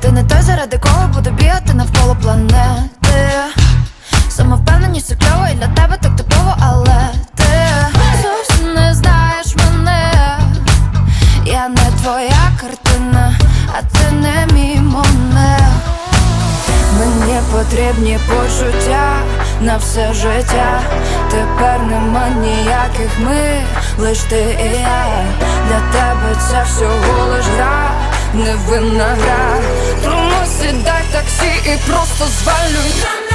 Ти не той, заради кого буду бігати навколо планети. Самовпевненість це кльово і для тебе так типово, але ти зовсім не знаєш мене. Я не твоя картина, а ти не мій монет Мені потрібні почуття на все життя. Тепер нема ніяких ми, лиш ти і я. Для тебе це всього лиш гра, невинна гра. Тому сідай таксі і просто звалюй.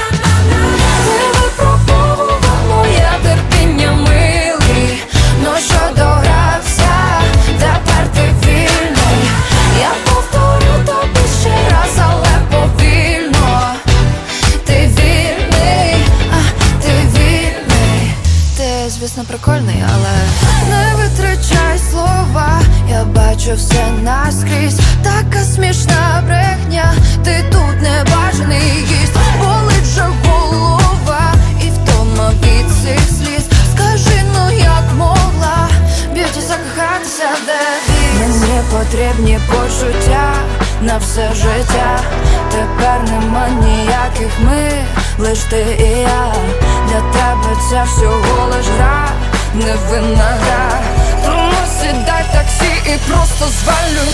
Звісно, прикольний, але не витрачай слова. Я бачу все наскрізь. Така смішна брехня. Ти тут не бажаний гість. Болить же голова і втома від цих сліз. Скажи, ну як могла б'юті закохатися, де? Мені потрібні почуття на все життя. Тепер нема ніяких ми, лиш ти і я. Для тебе це всього лиш гра, невинна гра. Тому сідай таксі і просто звалюй.